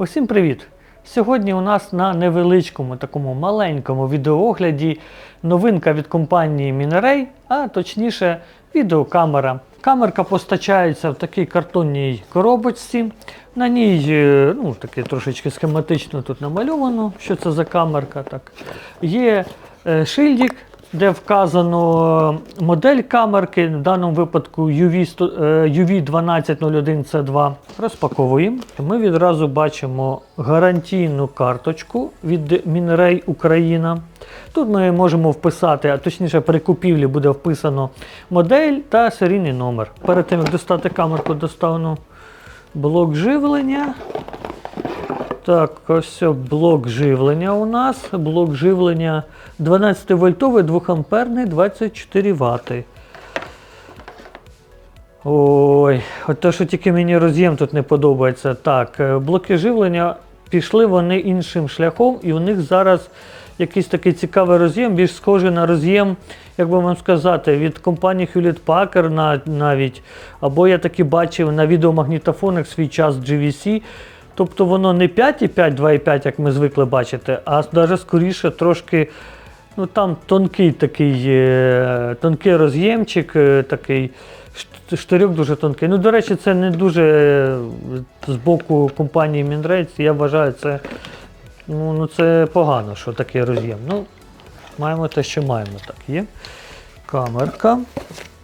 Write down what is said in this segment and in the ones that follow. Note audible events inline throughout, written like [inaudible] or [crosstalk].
Усім привіт! Сьогодні у нас на невеличкому такому маленькому відеоогляді новинка від компанії Mineray, а точніше відеокамера. Камерка постачається в такій картонній коробочці. На ній е, ну, таке трошечки схематично тут намальовано, що це за камерка. Так. Є е, шильдик, де вказано модель камерки, в даному випадку UV, 100 е, UV1201C2. Розпаковуємо. Ми відразу бачимо гарантійну карточку від Mineray Україна. Тут ми можемо вписати, а точніше при купівлі буде вписано модель та серійний номер. Перед тим як достати камерку, достану блок живлення. Так, ось блок живлення у нас. Блок живлення 12 вольтовий 2 амперний 24 Вт. Ой, от те, що тільки мені роз'єм тут не подобається. Так, е, блоки живлення пішли вони іншим шляхом, і у них зараз якийсь такий цікавий роз'єм, більш схожий на роз'єм, як би вам сказати, від компанії Hewlett Packard на- навіть. Або я таки бачив на відеомагнітофонах свій час GVC. Тобто воно не 5,5, 2,5, як ми звикли бачити, а навіть скоріше трошки. Ну там тонкий такий е, тонкий роз'ємчик, е, такий штирьок дуже тонкий. Ну, до речі, це не дуже е, з боку компанії Мінрейц. Я вважаю, це, ну, ну, це погано, що такий роз'єм. Ну, маємо те, що маємо. Так, є. Камерка.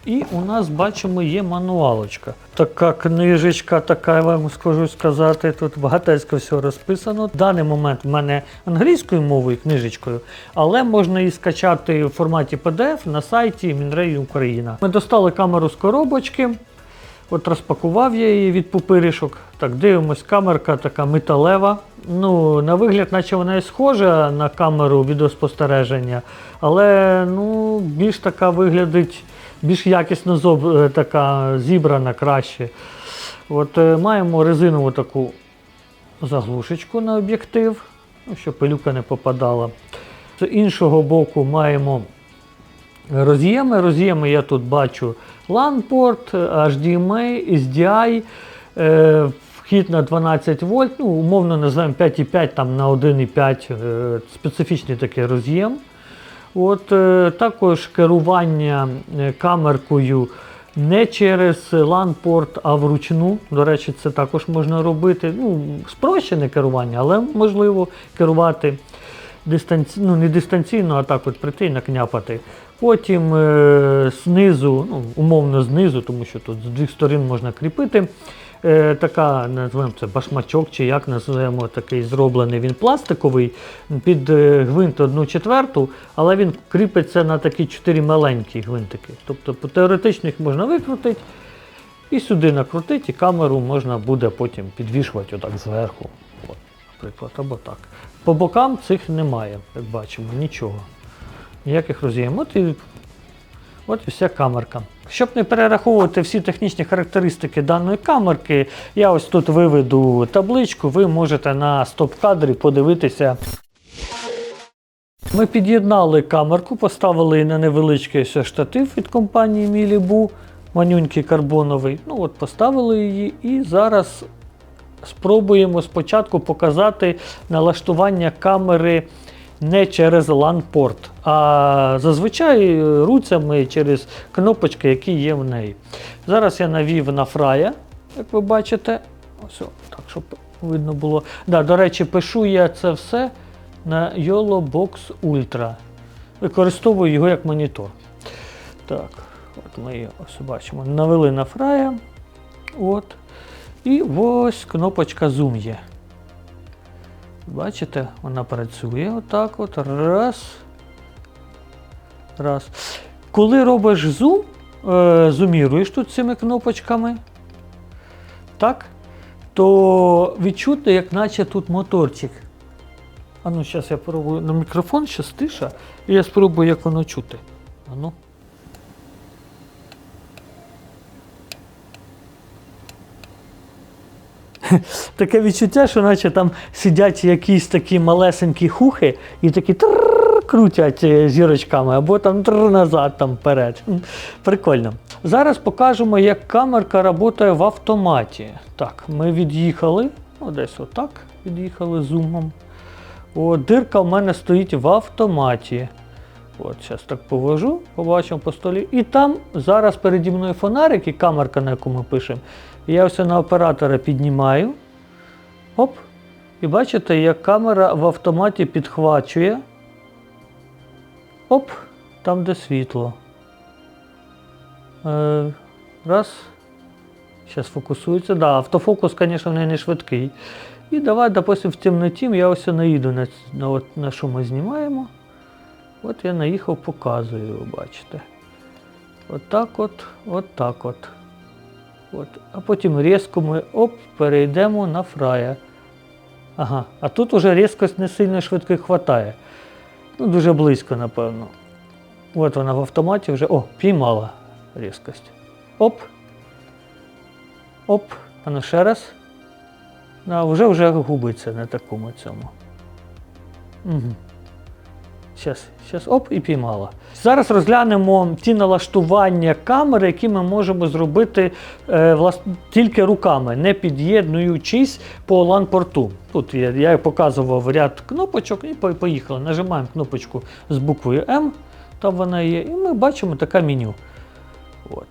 І у нас бачимо є мануалочка. Така книжечка, така я вам скажу сказати. Тут багатецько все розписано. В даний момент в мене англійською мовою книжечкою, але можна її скачати в форматі PDF на сайті Мінреї Україна. Ми достали камеру з коробочки. От розпакував я її від пупирішок. Так, дивимось, камерка така металева. Ну, на вигляд, наче вона і схожа на камеру відеоспостереження, але ну, більш така виглядить, більш якісно зоб, е, така зібрана краще. От е, маємо резинову таку заглушечку на об'єктив, ну, щоб пилюка не попадала. З іншого боку маємо роз'єми. Роз'єми я тут бачу LAN-порт, HDMI, SDI, е, вхід на 12 вольт, ну, умовно називаємо 5,5 там на 1,5 е, специфічний такий роз'єм. От, е, також керування е, камеркою не через LAN-порт, а вручну. До речі, це також можна робити. Ну, спрощене керування, але можливо керувати дистанці... ну, не дистанційно, а так от прийти і накняпати. Потім е, знизу, ну, умовно знизу, тому що тут з двох сторін можна кріпити. Е, така, називаємо це башмачок, чи як називаємо такий зроблений. Він пластиковий під е, гвинт 1 четверту, але він кріпиться на такі чотири маленькі гвинтики. Тобто теоретично їх можна викрутити і сюди накрутити, і камеру можна буде потім підвішувати отак зверху. От, наприклад, або так. По бокам цих немає, як бачимо, нічого. Ніяких роз'єм. От і, от і вся камерка. Щоб не перераховувати всі технічні характеристики даної камерки, я ось тут виведу табличку, ви можете на стоп-кадрі подивитися. Ми під'єднали камерку, поставили на невеличкий штатив від компанії Мілібу, манюнький карбоновий. Ну от Поставили її і зараз спробуємо спочатку показати налаштування камери не через LAN-порт, а зазвичай руцями через кнопочки, які є в неї. Зараз я навів на фрая, як ви бачите. Ось, так, щоб видно було. Да, до речі, пишу я це все на YOLO Box Ultra. Використовую його як монітор. Так, от ми ось бачимо. Навели на фрая. От. І ось кнопочка Zoom є. Бачите, вона працює отак от. Раз. Раз. Коли робиш зум, е, зуміруєш тут цими кнопочками, так, то відчутно, як наче тут моторчик. А ну, зараз я спробую на мікрофон, зараз тиша, і я спробую, як воно чути. А ну. [laughs] Таке відчуття, що наче там сидять якісь такі малесенькі хухи і такі крутять е, зірочками, або там назад, там вперед. Прикольно. Зараз покажемо, як камерка працює в автоматі. Так, ми від'їхали, десь отак під'їхали зумом. О, дирка в мене стоїть в автоматі. От, зараз так повожу, побачимо по столі. І там зараз переді мною фонарик і камерка, на яку ми пишемо. Я все на оператора піднімаю. Оп. І бачите, як камера в автоматі підхвачує. Оп, там де світло. Е, раз. Зараз фокусується. Да, автофокус, звісно, в неї не швидкий. І давай, допустим, в темноті я ось наїду на, на, на що ми знімаємо. От я наїхав, показую, бачите. От так от, от так от. От. А потім різко ми оп, перейдемо на фрая. Ага, а тут уже різкость не сильно швидко хватає. Ну, дуже близько, напевно. От вона в автоматі вже. О, піймала різкость. Оп. Оп. А ну ще раз. А вже вже губиться на такому цьому. Угу. Щас, щас, оп, і піймала. Зараз розглянемо ті налаштування камери, які ми можемо зробити е, влас... тільки руками, не під'єднуючись по LAN-порту. Тут я, я показував ряд кнопочок і поїхали. Нажимаємо кнопочку з буквою М, там вона є, і ми бачимо таке меню. От.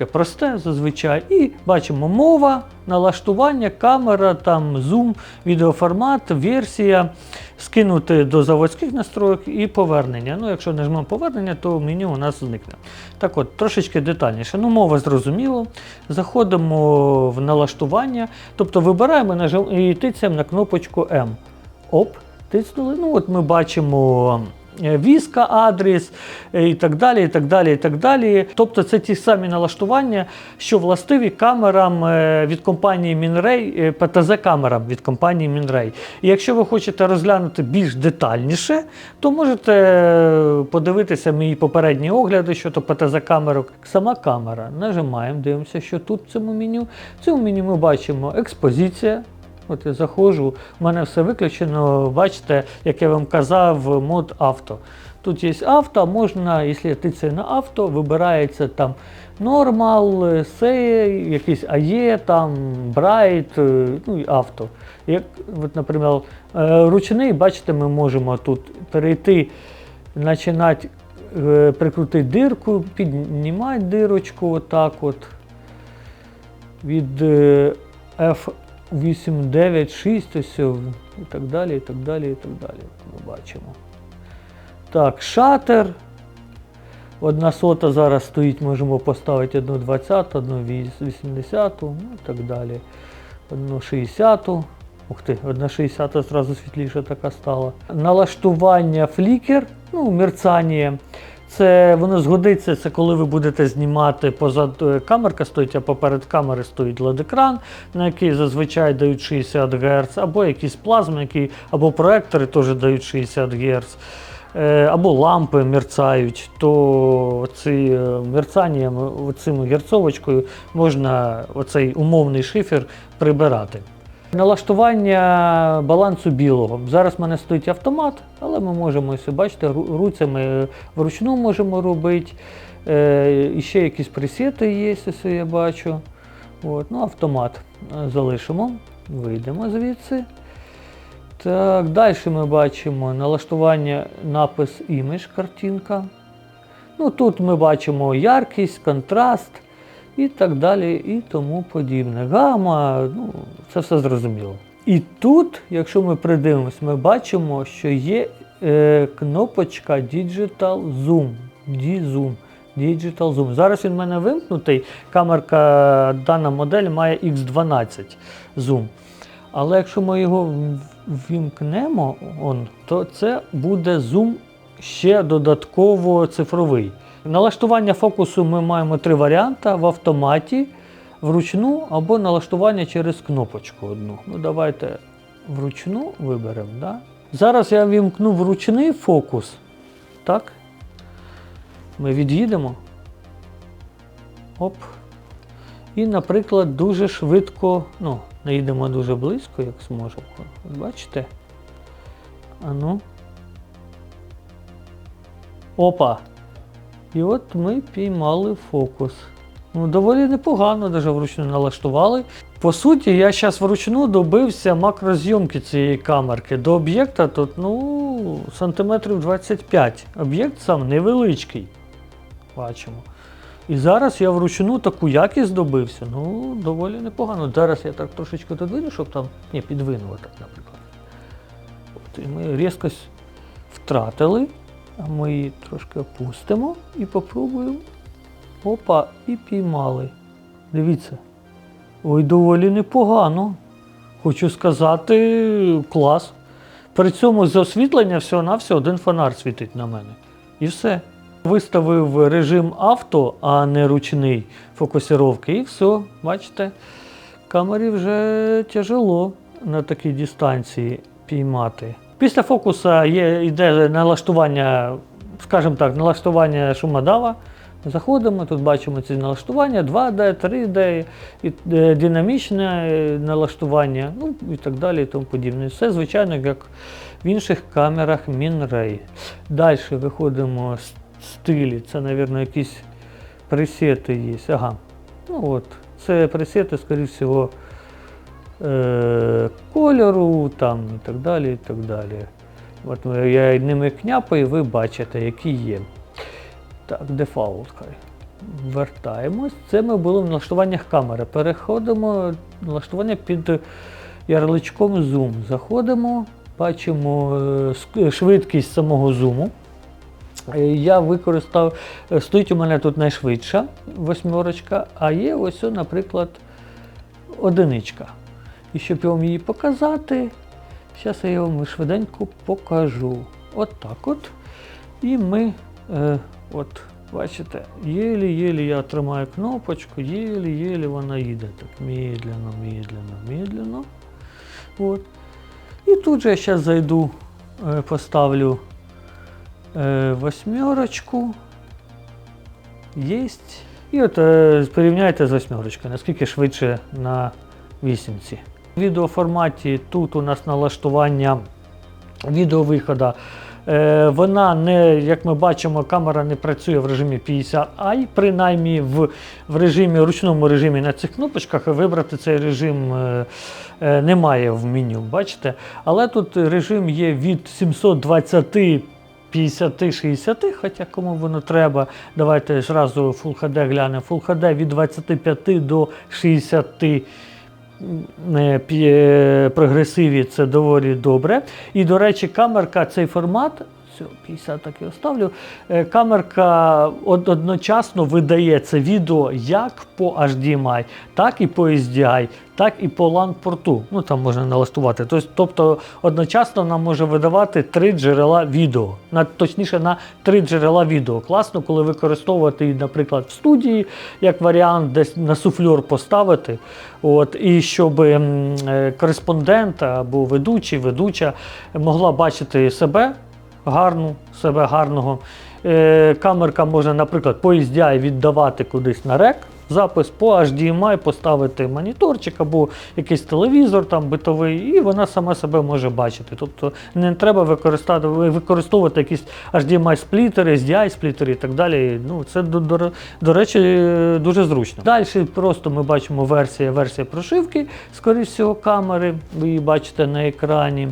Таке просте зазвичай. І бачимо мова, налаштування, камера, там зум, відеоформат, версія, скинути до заводських настройок і повернення. Ну, якщо нажмемо повернення, то меню у нас зникне. Так от, трошечки детальніше. Ну, мова зрозуміло. Заходимо в налаштування, тобто вибираємо нажим, і тицяємо на кнопочку М. Оп, тиснули. Ну, от ми бачимо. Е, Візка, адрес е, і так далі, і так далі, і так далі. Тобто це ті самі налаштування, що властиві камерам е, від компанії Мінрей, ПТЗ-камерам від компанії Мінрей. І якщо ви хочете розглянути більш детальніше, то можете подивитися мої попередні огляди щодо ПТЗ-камерок. Сама камера. Нажимаємо, дивимося, що тут в цьому меню. В цьому меню ми бачимо експозиція. От я заходжу, в мене все виключено. Бачите, як я вам казав, мод авто. Тут є авто, можна, якщо я тицяю на авто, вибирається там нормал, сей, якийсь АЄ, там брайт, е, ну і авто. Як, от, наприклад, е, ручний, бачите, ми можемо тут перейти, починати е, прикрутити дирку, піднімати дирочку, отак от. Від е, F896 ось і так далі, і так далі, і так далі. Ми бачимо. Так, шатер. Одна сота зараз стоїть, можемо поставити одну 20, одну 80, ну і так далі. Одну 60. Ух ти, одна 60 зразу світліша така стала. Налаштування флікер, ну, мерцання. Це воно згодиться, це коли ви будете знімати позад е, камерка стоїть, а поперед камери стоїть LED-екран, на який зазвичай дають 60 Гц, або якісь плазми, які, або проектори теж дають 60 Гц, е, або лампи мерцають, то ці е, мерцанням, цим герцовочкою можна оцей умовний шифер прибирати. Налаштування балансу білого. Зараз в мене стоїть автомат, але ми можемо ось, бачите, руцями вручну можемо робити. Е, і ще якісь пресети є, ось я бачу. От, ну, автомат е, залишимо, вийдемо звідси. Так, далі ми бачимо налаштування напис імідж, картинка. Ну, тут ми бачимо яркість, контраст і так далі, і тому подібне. Гама, ну, це все зрозуміло. І тут, якщо ми придивимось, ми бачимо, що є е, кнопочка Digital Zoom. D-Zoom. Digital Zoom. Зараз він в мене вимкнутий. Камерка, дана модель має X12 Zoom. Але якщо ми його в- ввімкнемо, он, то це буде зум ще додатково цифровий. Налаштування фокусу ми маємо три варіанти в автоматі, вручну або налаштування через кнопочку одну. Ну, давайте вручну виберемо. Да? Зараз я вімкну вручний фокус. Так. Ми від'їдемо. Оп. І, наприклад, дуже швидко, ну, не йдемо дуже близько, як зможемо. Бачите? Ану. Опа! І от ми піймали фокус. Ну, доволі непогано, навіть вручну налаштували. По суті, я зараз вручну добився макрозйомки цієї камерки. До об'єкта тут ну, сантиметрів 25. Об'єкт сам невеличкий. Бачимо. І зараз я вручну таку якість добився. Ну, доволі непогано. Зараз я так трошечки додвину, щоб там. Ні, підвину отак, наприклад. От, і ми різкость втратили, ми її трошки опустимо і попробуємо. Опа, і піймали. Дивіться. Ой, доволі непогано. Хочу сказати, клас. При цьому з освітлення всього-навсього один фонар світить на мене. І все. Виставив режим авто, а не ручний фокусировки, і все, бачите, камері вже тяжело на такій дистанції піймати. Після фокуса є, йде налаштування, скажімо так, налаштування шумодава. Заходимо, тут бачимо ці налаштування, 2D, 3D, і, е, динамічне е, налаштування, ну і так далі і тому подібне. Все, звичайно, як в інших камерах MinRay. Далі виходимо з стилі. Це, мабуть, якісь пресети є. Ага. Ну от, це пресети, скоріше всього, е- кольору там, і так далі. і так далі. От я ними княпаю, ви бачите, які є. Так, дефолт. Вертаємось. Це ми були в налаштуваннях камери. Переходимо налаштування під ярличком зум. Заходимо, бачимо е, швидкість самого зуму. Е, Я використав, стоїть у мене тут найшвидша восьмерочка, а є ось, наприклад, одиничка. І щоб вам її показати, зараз я вам швиденько покажу. От так от. І ми, е, от, бачите, єлі-єлі я тримаю кнопочку, єлі-єлі вона їде. Так, медленно, медленно, медленно. От. І тут же я зараз зайду, е, поставлю е, восьмерочку. Єсть. І от е, порівняйте з восьмерочкою, наскільки швидше на вісімці. В відеоформаті тут у нас налаштування відеовиходу. Е, вона не, як ми бачимо, камера не працює в режимі 50i, принаймні в, в режимі, ручному режимі на цих кнопочках вибрати цей режим е, е, немає в меню, бачите? Але тут режим є від 720 50-60, хоча кому воно треба. Давайте зразу Full HD глянемо. Full HD від 25 до 60 е, пі- прогресиві це доволі добре. І, до речі, камерка цей формат. Все, 50 так і оставлю. Е, Камерка одночасно видає це відео як по HDMI, так і по SDI, так і по LAN-порту. Ну там можна налаштувати. Тобто, одночасно вона може видавати три джерела відео. На, точніше, на три джерела відео. Класно, коли використовувати, її, наприклад, в студії, як варіант, десь на суфльор поставити. От, і щоб е, кореспондент або ведучий, ведуча могла бачити себе гарну, себе гарного. Е, камерка може, наприклад, по віддавати кудись на рек. Запис по HDMI поставити моніторчик або якийсь телевізор там битовий, і вона сама себе може бачити. Тобто не треба використовувати, якісь HDMI сплітери, SDI сплітери і так далі. Ну, це до, до, до речі дуже зручно. Далі просто ми бачимо версія, версія прошивки, скоріш всього, камери. Ви її бачите на екрані.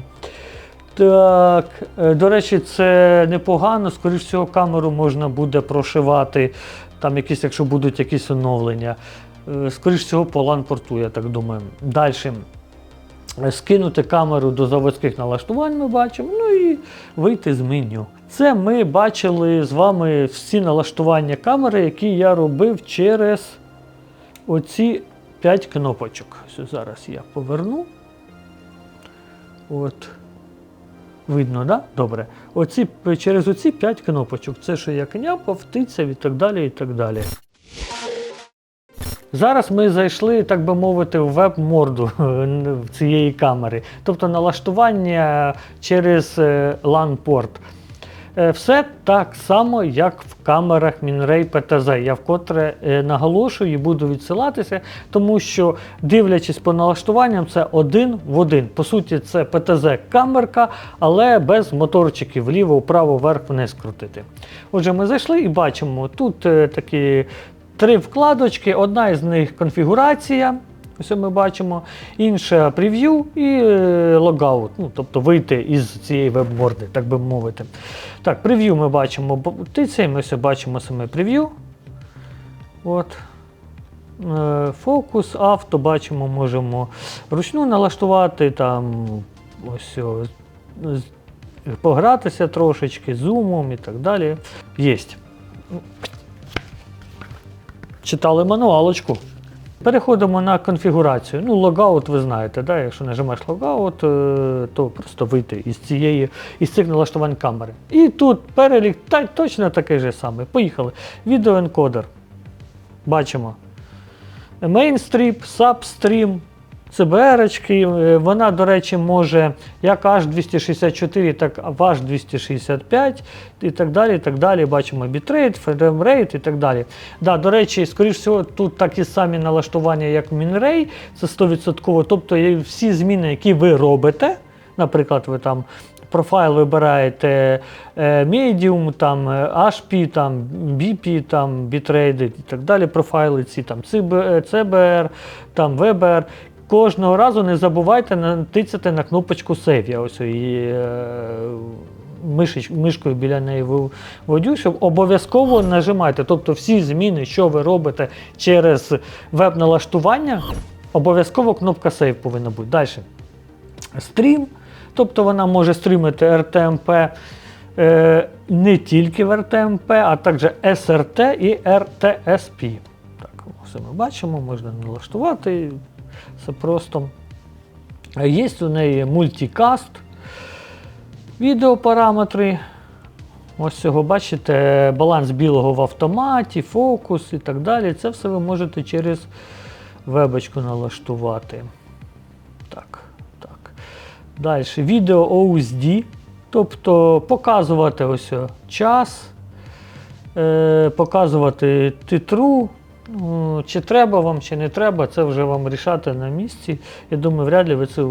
Так, е, до речі, це непогано. Скоріш всього, камеру можна буде прошивати, там якісь, якщо будуть якісь оновлення. Е, Скоріш всього, по LAN-порту, я так думаю. Далі. Скинути камеру до заводських налаштувань ми бачимо, ну і вийти з меню. Це ми бачили з вами всі налаштування камери, які я робив через оці 5 кнопочок. Зараз я поверну. От. Видно, да? Добре. Оці, через оці 5 кнопочок. Це що я княпав, тицяв і так далі. і так далі. Зараз ми зайшли, так би мовити, в веб-морду [laughs] цієї камери. Тобто налаштування через е, LAN-порт. Е, Все так само, як в камерах Minray PTZ. Я вкотре е, наголошую і буду відсилатися, тому що, дивлячись по налаштуванням, це один в один. По суті, це PTZ камерка, але без моторчиків вліво, вправо, вверх, вниз крутити. Отже, ми зайшли і бачимо тут е, такі три вкладочки. Одна із них конфігурація. Ось ми бачимо. Інше прев'ю і е, логаут, ну, тобто вийти із цієї веб-борди, так би мовити. Так, прев'ю ми бачимо. цей ми ось бачимо саме прев'ю. От. Е, Фокус, авто бачимо, можемо вручну налаштувати, там ось погратися трошечки, зумом і так далі. Єсть. Читали мануалочку. Переходимо на конфігурацію. Ну, логаут, ви знаєте, да? якщо нажимаєш логаут, е, то просто вийти із цієї, із цих налаштувань камери. І тут перелік та, точно такий же самий. Поїхали. Відеоенкодер. Бачимо. Мейнстріп, сабстрім, CBR-очки. Е, Вона, до речі, може як H264, так в H265 і так далі. і так далі. Бачимо бітрейт, фреймрейт і так далі. Да, до речі, скоріш всього, тут такі самі налаштування, як MinRay, це 100%. Тобто всі зміни, які ви робите, наприклад, ви там профайл вибираєте е, Medium, там, е, HP, там, BP, там, Bitrate і так далі, профайли ці, там, CBR, там, VBR. Кожного разу не забувайте натицяти на кнопочку Save. Я ось її е, мишеч, мишкою біля неї водю, щоб обов'язково нажимайте. Тобто всі зміни, що ви робите через веб-налаштування, обов'язково кнопка Save повинна бути. Далі. Стрім, тобто вона може стрімити RTMP е, не тільки в RTMP, а також SRT і RTSP. Все ми бачимо, можна налаштувати. Все просто. Є у неї мультикаст, відеопараметри. Ось цього бачите, баланс білого в автоматі, фокус і так далі. Це все ви можете через вебочку налаштувати. Так, так. Далі. Відео OSD, тобто показувати ось час, е, показувати титру. Ну, Чи треба вам, чи не треба, це вже вам рішати на місці. Я думаю, вряд ли ви це,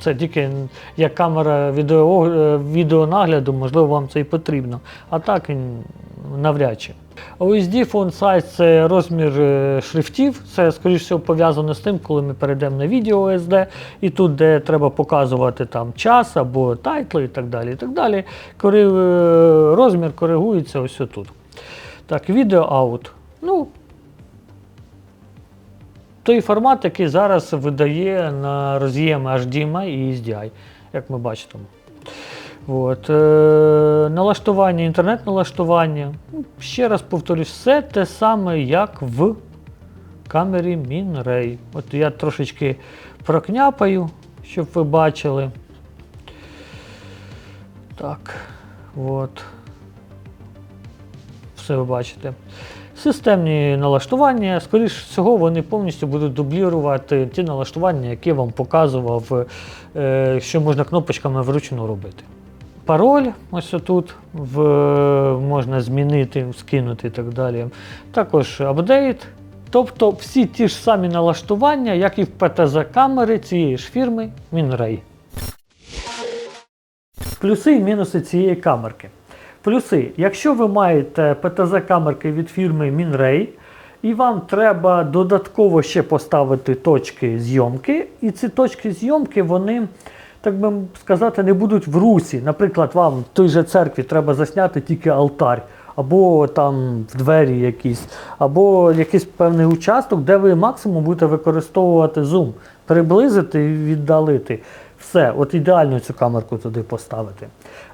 це тільки як камера відео, е, відеонагляду, можливо, вам це і потрібно. А так навряд чи. OSD font size – це розмір е, шрифтів. Це, скоріш всього, пов'язано з тим, коли ми перейдемо на відео OSD, і тут, де треба показувати там час або тайтли і так далі. І так далі. Е, розмір коригується ось тут. Так, відео аут. Ну, той формат, який зараз видає на роз'єми HDMI і SDI, як ми бачимо. От, е, налаштування, інтернет-налаштування. Ну, Ще раз повторюсь, все те саме, як в камері MinRay. От я трошечки прокняпаю, щоб ви бачили. Так, от. Все ви бачите. Системні налаштування, скоріш всього, вони повністю будуть дублірувати ті налаштування, які я вам показував, е, що можна кнопочками вручну робити. Пароль, ось тут в, можна змінити, скинути і так далі. Також апдейт. Тобто всі ті ж самі налаштування, як і в ПТЗ-камери цієї ж фірми MinRay. Плюси і мінуси цієї камерки. Плюси, якщо ви маєте ПТЗ-камерки від фірми MinRay, і вам треба додатково ще поставити точки зйомки, і ці точки зйомки, вони, так би сказати, не будуть в русі. Наприклад, вам в той же церкві треба засняти тільки алтарь, або там в двері якісь, або якийсь певний участок, де ви максимум будете використовувати зум, приблизити і віддалити. Все, от ідеально цю камерку туди поставити.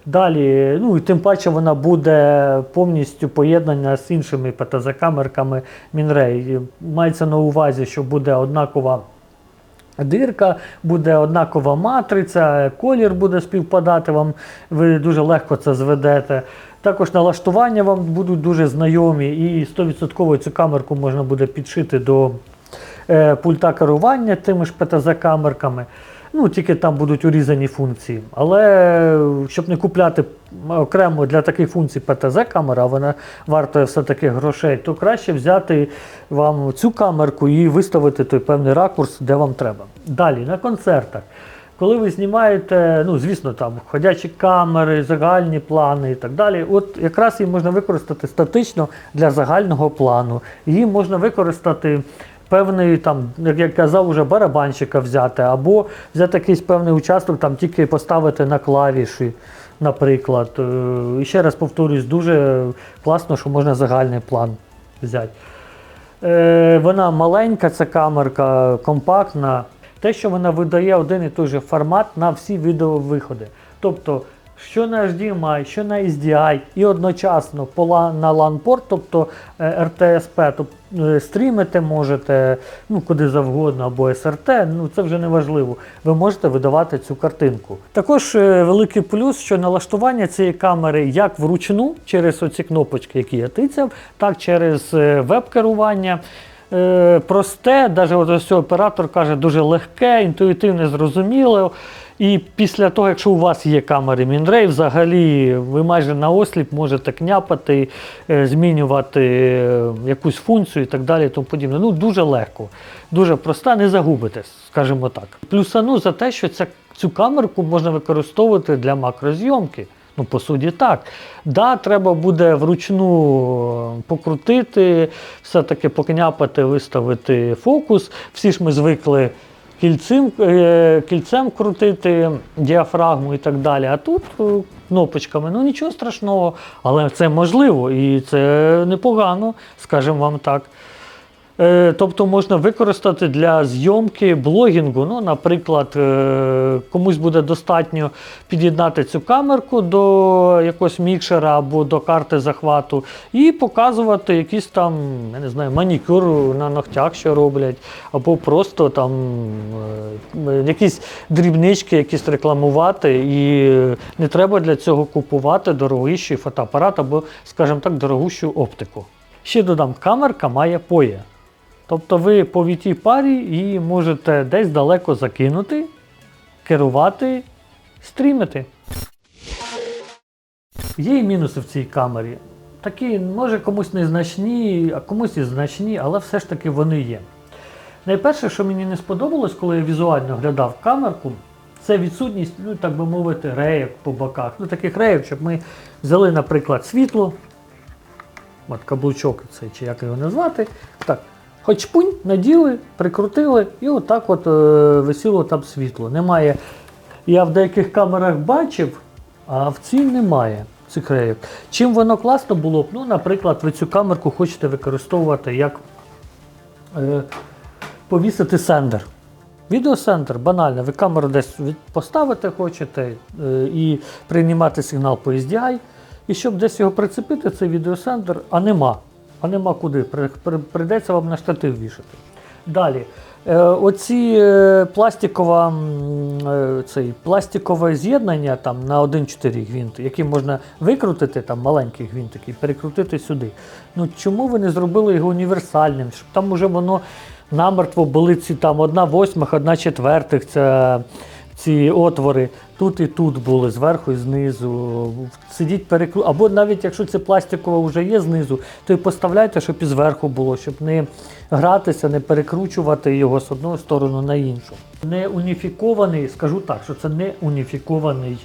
Далі, ну і тим паче вона буде повністю поєднана з іншими ПТЗ-камерками MinRay. Мається на увазі, що буде однакова дирка, буде однакова матриця, колір буде співпадати вам, ви дуже легко це зведете. Також налаштування вам будуть дуже знайомі, і 100% цю камерку можна буде підшити до е, пульта керування тими ж ПТЗ-камерками. Ну, тільки там будуть урізані функції. Але щоб не купляти окремо для таких функцій ПТЗ-камера, вона вартує все-таки грошей, то краще взяти вам цю камерку і виставити той певний ракурс, де вам треба. Далі, на концертах. Коли ви знімаєте, ну, звісно, там ходячі камери, загальні плани і так далі, от якраз її можна використати статично для загального плану. Її можна використати певний, там, як я казав, уже барабанщика взяти, або взяти якийсь певний участок, там тільки поставити на клавіші, наприклад. Е, І ще раз повторюсь, дуже класно, що можна загальний план взяти. Е, Вона маленька, ця камерка, компактна. Те, що вона видає один і той же формат на всі відеовиходи. Тобто, що на HDMI, що на SDI, і одночасно на LAN-порт, тобто е, RTSP, тобто е, стрімити можете ну, куди завгодно, або SRT, ну це вже не важливо. Ви можете видавати цю картинку. Також е, великий плюс, що налаштування цієї камери як вручну через оці кнопочки, які я тицяв, так через е, веб-керування. Е, просте, навіть ось оператор каже, дуже легке, інтуїтивне, зрозуміло. І після того, якщо у вас є камери Мінрей, взагалі ви майже на осліп можете княпати, е, змінювати е, якусь функцію і так далі. Тому подібне. Ну, дуже легко, дуже проста, не загубитесь, скажімо так. Плюсану за те, що ця, цю камерку можна використовувати для макрозйомки. Ну, по суті, так. Да, треба буде вручну е, покрутити, все-таки покняпати, виставити фокус. Всі ж ми звикли кільцем, е, кільцем крутити діафрагму і так далі. А тут е, кнопочками, ну нічого страшного, але це можливо і це непогано, скажімо вам так. Е, Тобто можна використати для зйомки блогінгу. Ну, наприклад, е, комусь буде достатньо під'єднати цю камерку до якогось мікшера або до карти захвату і показувати якийсь там, я не знаю, манікюр на ногтях, що роблять, або просто там е, якісь дрібнички, якісь рекламувати. І не треба для цього купувати дорогущий фотоапарат або, скажімо так, дорогущу оптику. Ще додам, камерка має поє. Тобто ви по вітій парі її можете десь далеко закинути, керувати, стрімити. Є і мінуси в цій камері. Такі, може, комусь незначні, а комусь і значні, але все ж таки вони є. Найперше, що мені не сподобалось, коли я візуально глядав камерку, це відсутність, ну так би мовити, реєк по боках. Ну, таких реєк, щоб ми взяли, наприклад, світло, от каблучок цей, чи як його назвати. Так, хоч пунь, наділи, прикрутили, і отак от е, висіло там світло. Немає. Я в деяких камерах бачив, а в цій немає цих рейок. Чим воно класно було б, ну, наприклад, ви цю камерку хочете використовувати як е, повісити сендер. Відеосендер, банально, ви камеру десь поставити хочете е, і приймати сигнал по SDI, і щоб десь його прицепити, цей відеосендер, а нема. А нема куди. При- при- вам на штатив вішати. Далі. Е, оці е, пластикова, е, цей, пластикове з'єднання там, на 1,4 гвинт, які можна викрутити, там маленький гвинтик, і перекрутити сюди. Ну чому ви не зробили його універсальним? Щоб там уже воно намертво були ці там одна восьмих, одна четвертих. Це, ці отвори тут і тут були, зверху і знизу. Сидіть перекру... Або навіть якщо це пластикове вже є знизу, то і поставляйте, щоб і зверху було, щоб не гратися, не перекручувати його з одної сторони на іншу. Не уніфікований, скажу так, що це не уніфікований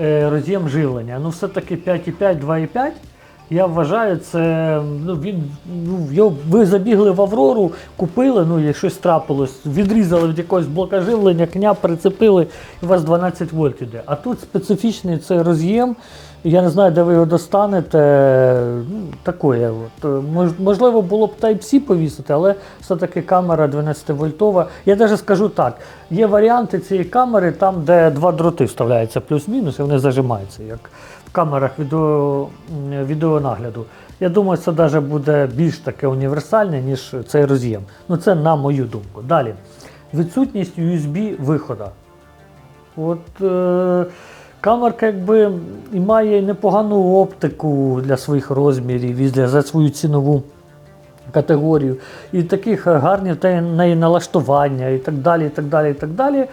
е, роз'єм живлення. Ну, все-таки 5,5, 2,5. Я вважаю, це ну він ну ви забігли в Аврору, купили, ну і щось трапилось, відрізали від якогось блока живлення, кня прицепили, і у вас 12 вольт іде. А тут специфічний цей роз'єм. Я не знаю, де ви його достанете. Ну, такое. От. Мож- Можливо, було б Type-C повісити, але все-таки камера 12 вольтова. Я навіть скажу так: є варіанти цієї камери, там, де два дроти вставляються плюс-мінус, і вони зажимаються, як камерах відео, відеонагляду. Я думаю, це навіть буде більш таке універсальне, ніж цей роз'єм. Ну, це на мою думку. Далі. Відсутність USB виходу. От е, камерка якби і має непогану оптику для своїх розмірів і для, за свою цінову категорію. І таких гарні те- неї налаштування і так далі, і так далі, і так далі.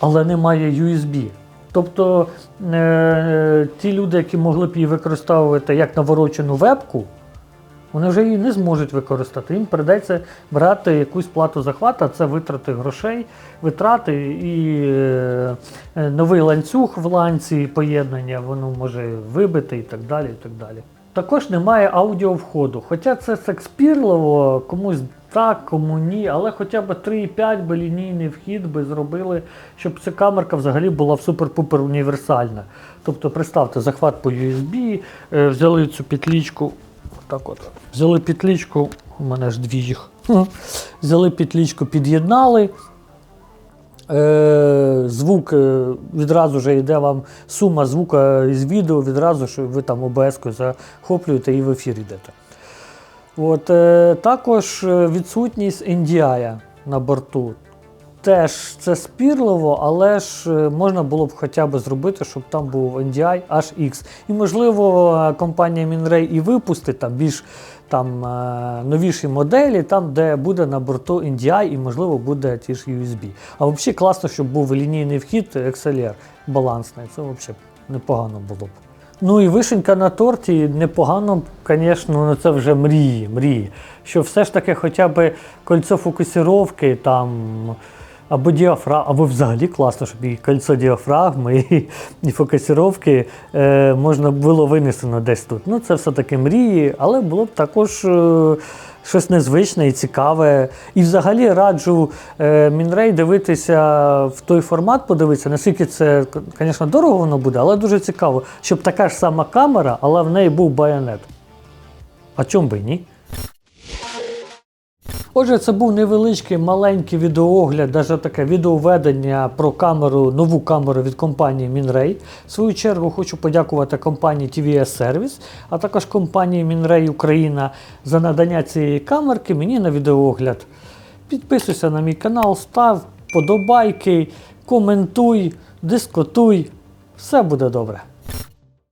Але немає USB. Тобто е, ті люди, які могли б її використовувати як наворочену вебку, вони вже її не зможуть використати. Їм прийдеться брати якусь плату захвату, це витрати грошей, витрати і е, е, новий ланцюг в ланці поєднання, воно може вибити і так далі. і так далі. Також немає аудіовходу. Хоча це секспірливо, комусь так, кому ні, але хоча б 3,5 би лінійний вхід би зробили, щоб ця камерка взагалі була в супер-пупер універсальна. Тобто, представте, захват по USB, е, взяли цю петлічку, так от, взяли петлічку, у мене ж дві їх. [laughs] Взяли петлічку, під'єднали. Е, звук е, відразу ж йде вам сума звука із відео, відразу що ви там ОБС-кою захоплюєте і в ефір йдете. От, е, також е, відсутність NDI на борту. Теж це спірливо, але ж е, можна було б хоча б зробити, щоб там був NDI HX. І можливо, компанія Minray і випустить там більш там, е, новіші моделі, там, де буде на борту NDI і, можливо, буде ті ж USB. А взагалі класно, щоб був лінійний вхід XLR балансний. Це взагалі непогано було б. Ну і вишенька на торті непогано, звісно, ну це вже мрії, мрії. Що все ж таки хоча б кольцо фокусіровки там. Або діафрагм, або взагалі класно, щоб і кольцо діафрагми, і, і фокусіровки е, можна було винесено десь тут. Ну, це все-таки мрії, але було б також е, щось незвичне і цікаве. І взагалі раджу е, Мінрей дивитися в той формат, подивитися, наскільки це, звісно, дорого воно буде, але дуже цікаво, щоб така ж сама камера, але в неї був байонет. А чому би ні? Отже, це був невеличкий маленький відеоогляд, навіть таке відеоведення про камеру, нову камеру від компанії Мінрей. В свою чергу хочу подякувати компанії TVS Service, а також компанії Мінрей Україна за надання цієї камерки мені на відеоогляд. Підписуйся на мій канал, став подобайки, коментуй, дискутуй. Все буде добре.